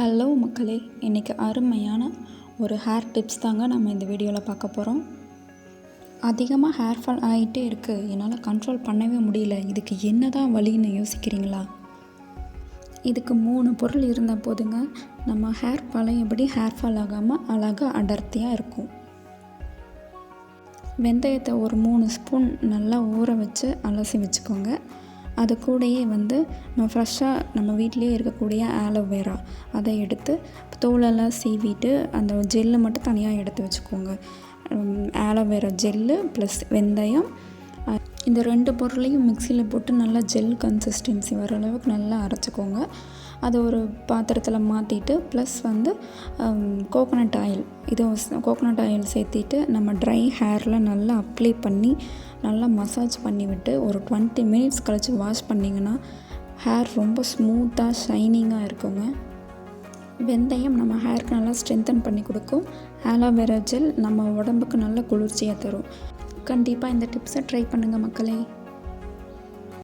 Hello மக்களே இன்றைக்கி அருமையான ஒரு ஹேர் டிப்ஸ் தாங்க நம்ம இந்த வீடியோவில் பார்க்க போகிறோம் அதிகமாக ஹேர் ஃபால் ஆகிட்டே இருக்குது என்னால் கண்ட்ரோல் பண்ணவே முடியல. இதுக்கு என்ன தான் வழின்னு யோசிக்கிறீங்களா? இதுக்கு மூணு பொருள் இருந்தால் போதுங்க. நம்ம ஹேர் பழையபடி ஹேர் ஃபால் ஆகாமல் அழகாக அடர்த்தியாக இருக்கும். வெந்தயத்தை ஒரு மூணு ஸ்பூன் நல்லா ஊற வச்சு அலசி வச்சுக்கோங்க. அது கூடயே வந்து நம்ம ஃப்ரெஷ்ஷாக நம்ம வீட்டிலேயே இருக்கக்கூடிய ஆலோவேரா அதை எடுத்து தோலெல்லாம் சீவிட்டு அந்த ஜெல்லு மட்டும் தனியாக எடுத்து வச்சுக்கோங்க. ஆலோவேரா ஜெல்லு ப்ளஸ் வெந்தயம் இந்த ரெண்டு பொருளையும் மிக்சியில் போட்டு நல்லா ஜெல் கன்சிஸ்டன்சி வர அளவுக்கு நல்லா அரைச்சிக்கோங்க. அதை ஒரு பாத்திரத்தில் மாற்றிட்டு ப்ளஸ் வந்து கோகோனட் ஆயில் இதுவும் கோகோனட் ஆயில் சேர்த்திட்டு நம்ம ட்ரை ஹேரில் நல்லா அப்ளை பண்ணி நல்லா மசாஜ் பண்ணிவிட்டு ஒரு டுவெண்ட்டி மினிட்ஸ் கழித்து வாஷ் பண்ணிங்கன்னா ஹேர் ரொம்ப ஸ்மூத்தாக ஷைனிங்காக இருக்குங்க. வெந்தயம் நம்ம ஹேருக்கு நல்லா ஸ்ட்ரென்தன் பண்ணி கொடுக்கும். ஆலோவேரா ஜெல் நம்ம உடம்புக்கு நல்ல குளிர்ச்சியாக தரும். கண்டிப்பாக இந்த டிப்ஸை ட்ரை பண்ணுங்கள் மக்களே.